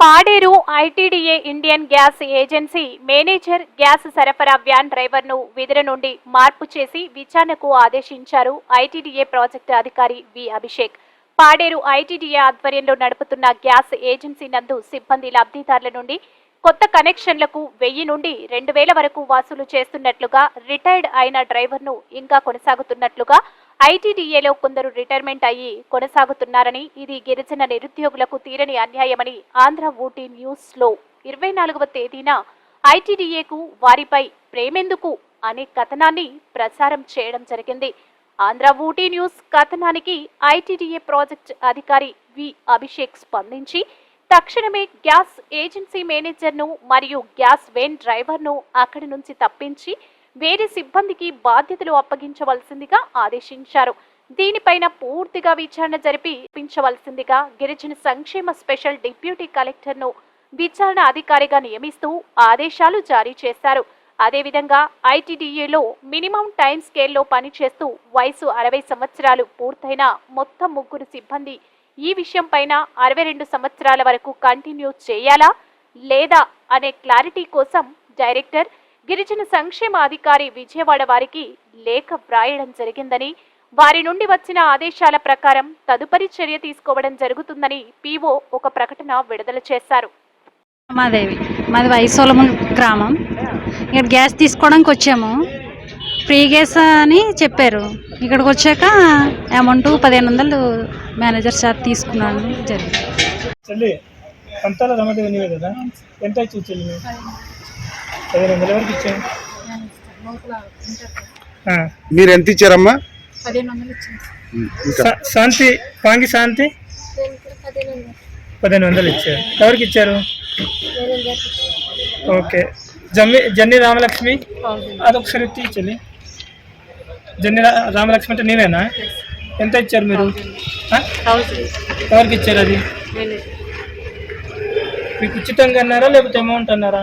Paderu ITDA Indian gas agency manager gas సరఫరా van డ్రైవర్ను విధుల నుండి మార్పు చేసి విచారణకు ఆదేశించారు ఐటీడీఏ ప్రాజెక్టు అధికారి వి అభిషేక్. పాడేరు ఐటీడీఏ ఆధ్వర్యంలో నడుపుతున్న గ్యాస్ ఏజెన్సీ నందు సిబ్బంది లబ్ధిదారుల నుండి కొత్త కనెక్షన్లకు వెయ్యి నుండి రెండు వేల వరకు వసూలు చేస్తున్నట్లుగా రిటైర్డ్ అయిన డ్రైవర్ను ఇంకా కొనసాగుతున్నట్లుగా ఐటీడీఏలో కొందరు రిటైర్మెంట్ అయ్యి కొనసాగుతున్నారని ఇది గిరిజన నిరుద్యోగులకు తీరని అన్యాయమని ఆంధ్ర ఊటీ న్యూస్లో ఇరవై నాలుగవ తేదీన ఐటీడీఏకు వారిపై ప్రేమెందుకు అనే కథనాన్ని ప్రసారం చేయడం జరిగింది. ఆంధ్ర ఊటీ న్యూస్ కథనానికి ఐటీడీఏ ప్రాజెక్ట్ అధికారి వి అభిషేక్ స్పందించి తక్షణమే గ్యాస్ ఏజెన్సీ మేనేజర్ను మరియు గ్యాస్ వేన్ డ్రైవర్ను అక్కడి నుంచి తప్పించి వేరే సిబ్బందికి బాధ్యతలు అప్పగించవలసిందిగా ఆదేశించారు. దీనిపైన పూర్తిగా విచారణ జరిపించవలసిందిగా గిరిజన సంక్షేమ స్పెషల్ డిప్యూటీ కలెక్టర్ను విచారణ అధికారిగా నియమిస్తూ ఆదేశాలు జారీ చేశారు. అదేవిధంగా ఐటీడీఏలో మినిమం టైం స్కేల్లో పనిచేస్తూ వయసు అరవై సంవత్సరాలు పూర్తయిన మొత్తం ముగ్గురు సిబ్బంది ఈ విషయంపైన అరవై రెండు సంవత్సరాల వరకు కంటిన్యూ చేయాలా లేదా అనే క్లారిటీ కోసం డైరెక్టర్ గిరిజన సంక్షేమ అధికారి విజయవాడ వారికి లేఖ వ్రాయడం జరిగిందని వారి నుండి వచ్చిన ఆదేశాల ప్రకారం తదుపరి చర్య తీసుకోవడం జరుగుతుందని పీఓ ఒక ప్రకటన విడుదల చేశారు. మాదేవి మాది వైసోలము గ్రామం. ఇక్కడ గ్యాస్ తీసుకోవడానికి వచ్చాము. ఫ్రీ గ్యాస్ అని చెప్పారు. ఇక్కడికి వచ్చాక అమౌంట్ పదిహేను వందలు మేనేజర్ సార్ తీసుకున్నాను జరిగింది. ఎంత పదిహేను వందల వరకు ఇచ్చాను ఆ. మీరు ఎంత ఇచ్చారమ్మా? శాంతి పాంగి శాంతి? పదిహేను వందలు ఇచ్చారు. ఎవరికి ఇచ్చారు? ఓకే. జమ్మి జన్ని రామలక్ష్మి? అదొకసారి ఎత్తి చెల్లి జన్ని రా- రామలక్ష్మి అంటే నీవేనా ఎంత ఇచ్చారు మీరు? ఎవరికి ఇచ్చారు అది? మీకు ఉచితంగా అన్నారా లేకపోతే అమౌంట్ అన్నారా?